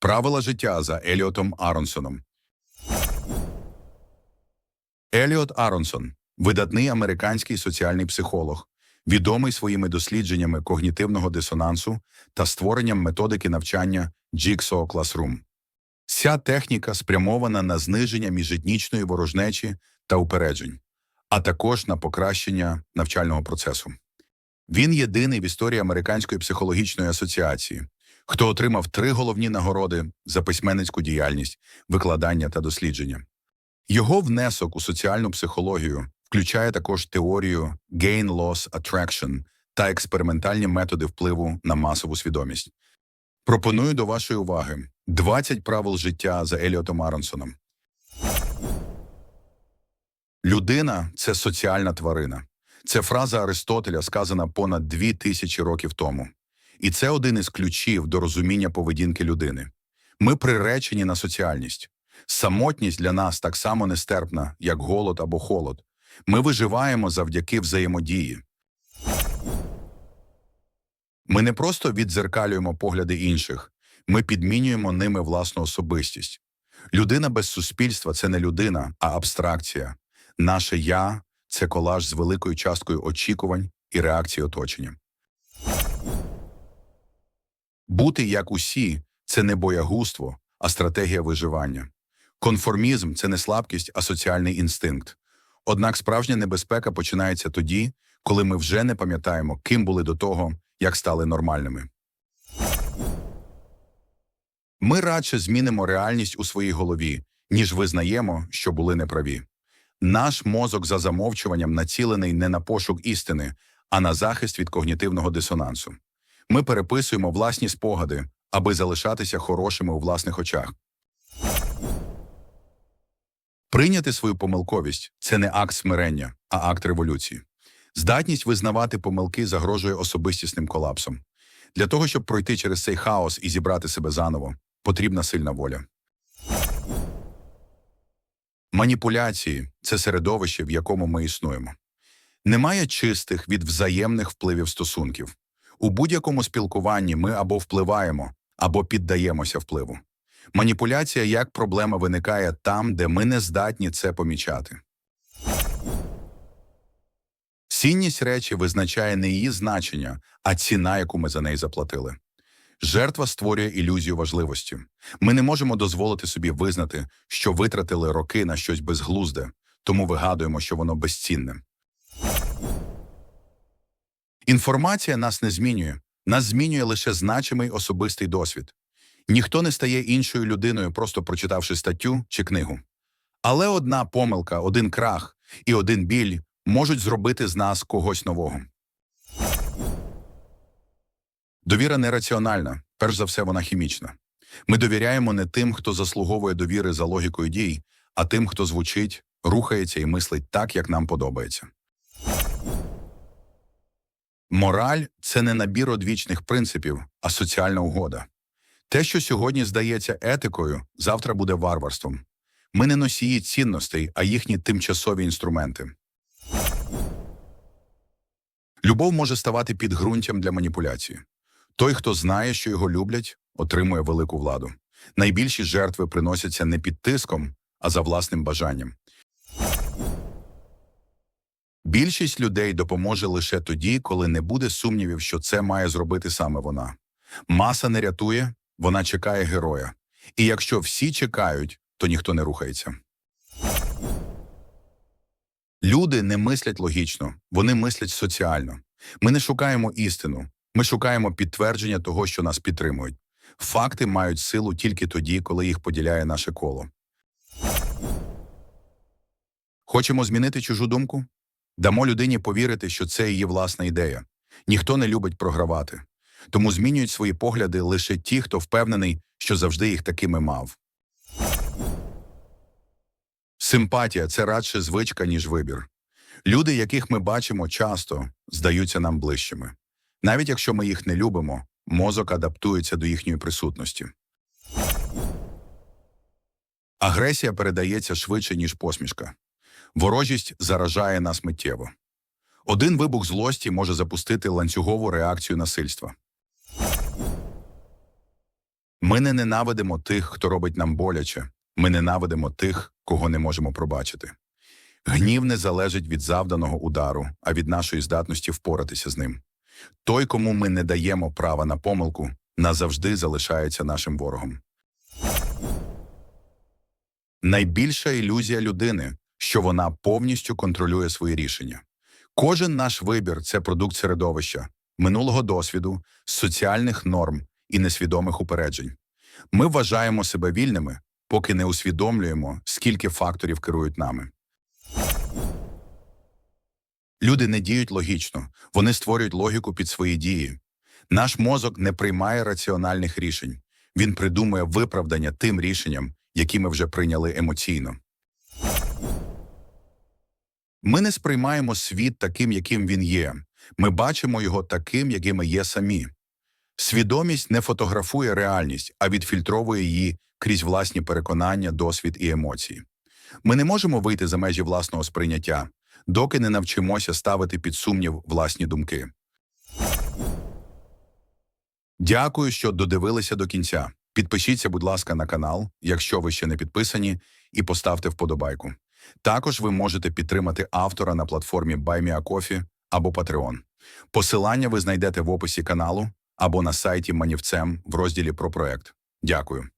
Правила життя за Еліотом Аронсоном. Еліот Аронсон видатний американський соціальний психолог, відомий своїми дослідженнями когнітивного дисонансу та створенням методики навчання Jigsaw Classroom. Ця техніка спрямована на зниження міжетнічної ворожнечі та упереджень, а також на покращення навчального процесу. Він єдиний в історії Американської психологічної асоціації, хто отримав три головні нагороди за письменницьку діяльність, викладання та дослідження. Його внесок у соціальну психологію включає також теорію Gain-Loss Attraction та експериментальні методи впливу на масову свідомість. Пропоную до вашої уваги 20 правил життя за Еліотом Аронсоном. Людина це соціальна тварина. Це фраза Аристотеля, сказана понад дві тисячі років тому. І це один із ключів до розуміння поведінки людини. Ми приречені на соціальність. Самотність для нас так само нестерпна, як голод або холод. Ми виживаємо завдяки взаємодії. Ми не просто віддзеркалюємо погляди інших, ми підмінюємо ними власну особистість. Людина без суспільства це не людина, а абстракція. Наше я це колаж з великою часткою очікувань і реакцій оточення. Бути як усі це не боягузтво, а стратегія виживання. Конформізм це не слабкість, а соціальний інстинкт. Однак справжня небезпека починається тоді, коли ми вже не пам'ятаємо, ким були до того, як стали нормальними. Ми радше змінимо реальність у своїй голові, ніж визнаємо, що були неправі. Наш мозок за замовчуванням націлений не на пошук істини, а на захист від когнітивного дисонансу. Ми переписуємо власні спогади, аби залишатися хорошими у власних очах. Прийняти свою помилковість це не акт смирення, а акт революції. Здатність визнавати помилки загрожує особистісним колапсом. Для того, щоб пройти через цей хаос і зібрати себе заново, потрібна сильна воля. Маніпуляції це середовище, в якому ми існуємо. Немає чистих від взаємних впливів стосунків. У будь-якому спілкуванні ми або впливаємо, або піддаємося впливу. Маніпуляція як проблема виникає там, де ми не здатні це помічати. Цінність речі визначає не її значення, а ціна, яку ми за неї заплатили. Жертва створює ілюзію важливості. Ми не можемо дозволити собі визнати, що витратили роки на щось безглузде, тому вигадуємо, що воно безцінне. Інформація нас не змінює, нас змінює лише значимий особистий досвід. Ніхто не стає іншою людиною, просто прочитавши статтю чи книгу. Але одна помилка, один крах і один біль можуть зробити з нас когось нового. Довіра нераціональна, перш за все, вона хімічна. Ми довіряємо не тим, хто заслуговує довіри за логікою дій, а тим, хто звучить, рухається і мислить так, як нам подобається. Мораль це не набір одвічних принципів, а соціальна угода. Те, що сьогодні здається етикою, завтра буде варварством. Ми не носії цінностей, а їхні тимчасові інструменти. Любов може ставати підґрунтям для маніпуляції. Той, хто знає, що його люблять, отримує велику владу. Найбільші жертви приносяться не під тиском, а за власним бажанням. Більшість людей допоможе лише тоді, коли не буде сумнівів, що це має зробити саме вона. Маса не рятує, вона чекає героя. І якщо всі чекають, то ніхто не рухається. Люди не мислять логічно, вони мислять соціально. Ми не шукаємо істину, ми шукаємо підтвердження того, що нас підтримують. Факти мають силу тільки тоді, коли їх поділяє наше коло. Хочемо змінити чужу думку? Дамо людині повірити, що це її власна ідея. Ніхто не любить програвати. Тому змінюють свої погляди лише ті, хто впевнений, що завжди їх такими мав. Симпатія це радше звичка, ніж вибір. Люди, яких ми бачимо часто, здаються нам ближчими. Навіть якщо ми їх не любимо, мозок адаптується до їхньої присутності. Агресія передається швидше, ніж посмішка. Ворожість заражає нас миттєво. Один вибух злості може запустити ланцюгову реакцію насильства. Ми не ненавидимо тих, хто робить нам боляче. Ми ненавидимо тих, кого не можемо пробачити. Гнів не залежить від завданого удару, а від нашої здатності впоратися з ним. Той, кому ми не даємо права на помилку, назавжди залишається нашим ворогом. Найбільша ілюзія людини, що вона повністю контролює свої рішення. Кожен наш вибір це продукт середовища, минулого досвіду, соціальних норм і несвідомих упереджень. Ми вважаємо себе вільними, поки не усвідомлюємо, скільки факторів керують нами. Люди не діють логічно, вони створюють логіку під свої дії. Наш мозок не приймає раціональних рішень. Він придумує виправдання тим рішенням, які ми вже прийняли емоційно. Ми не сприймаємо світ таким, яким він є. Ми бачимо його таким, якими є самі. Свідомість не фотографує реальність, а відфільтровує її крізь власні переконання, досвід і емоції. Ми не можемо вийти за межі власного сприйняття, доки не навчимося ставити під сумнів власні думки. Дякую, що додивилися до кінця. Підпишіться, будь ласка, на канал, якщо ви ще не підписані, і поставте вподобайку. Також ви можете підтримати автора на платформі BuyMeACoffee або Patreon. Посилання ви знайдете в описі каналу або на сайті Манівцем в розділі про проект. Дякую.